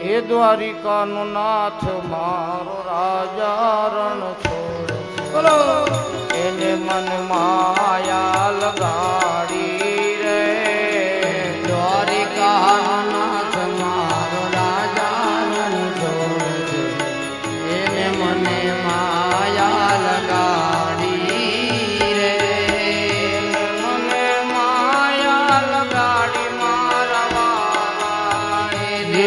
હે દ્વારિકાનો નાથ મારો રાજા રણ છોડ એને મન માયા લગા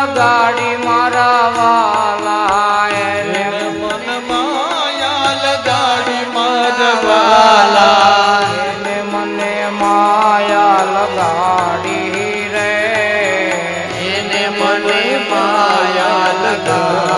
લગાડી મારા વાલા એને મન માયા લગાડી મારા વાલા. એને મને માયા લગાડી રે. એને મને માયા લગાડી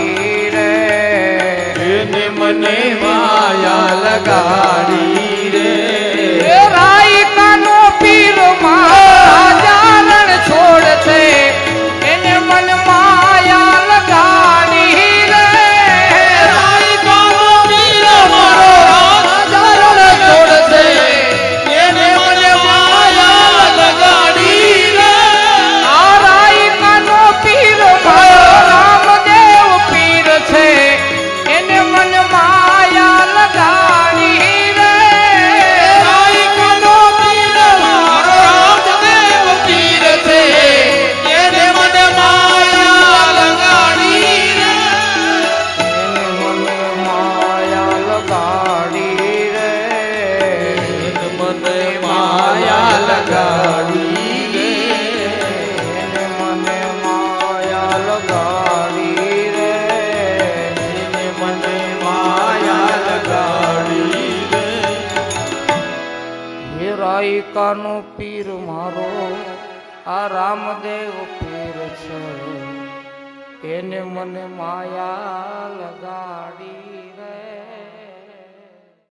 મારી રે એને મને માયા લગાડી કાલિકાનો પીર મારો? આ રામદેવ પીર છે. એને મને માયા લગાડી